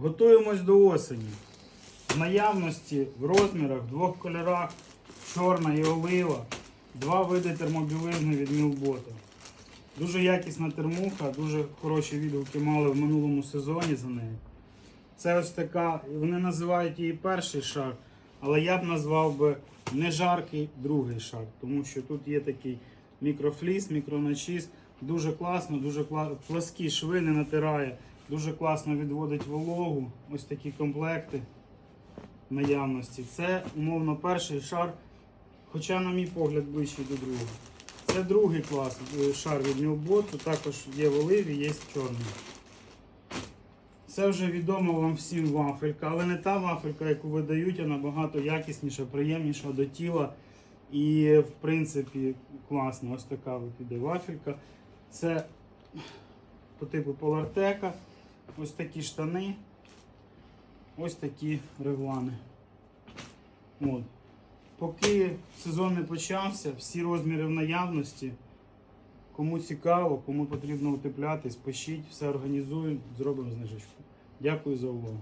Готуємось до осені. В наявності в розмірах, в двох кольорах, чорна і олива, два види термобілизни від Мілбота. Дуже якісна термуха, дуже хороші відгуки мали в минулому сезоні за нею. Це ось така, вони називають її перший шар, але я б назвав би не жаркий другий шар, тому що тут є такий мікрофліс, мікроначіс. Дуже класно, дуже кла... пласкі шви не натирає, дуже класно відводить вологу. Ось такі комплекти наявності. Це умовно перший шар, хоча, на мій погляд, ближчий до другого. Це другий клас е, шар від Мілботу, також є в оливі, є чорний. Це вже відома вам всім вафелька, але не та вафелька, яку видають, а набагато якісніша, приємніша до тіла. І, в принципі, класно. Ось така іде вафелька. Це по типу полартека. Ось такі штани. Ось такі реглани. От. Поки сезон не почався, всі розміри в наявності. Кому цікаво, кому потрібно утеплятись, пишіть, все організуємо, зробимо знижечку. Дякую за увагу.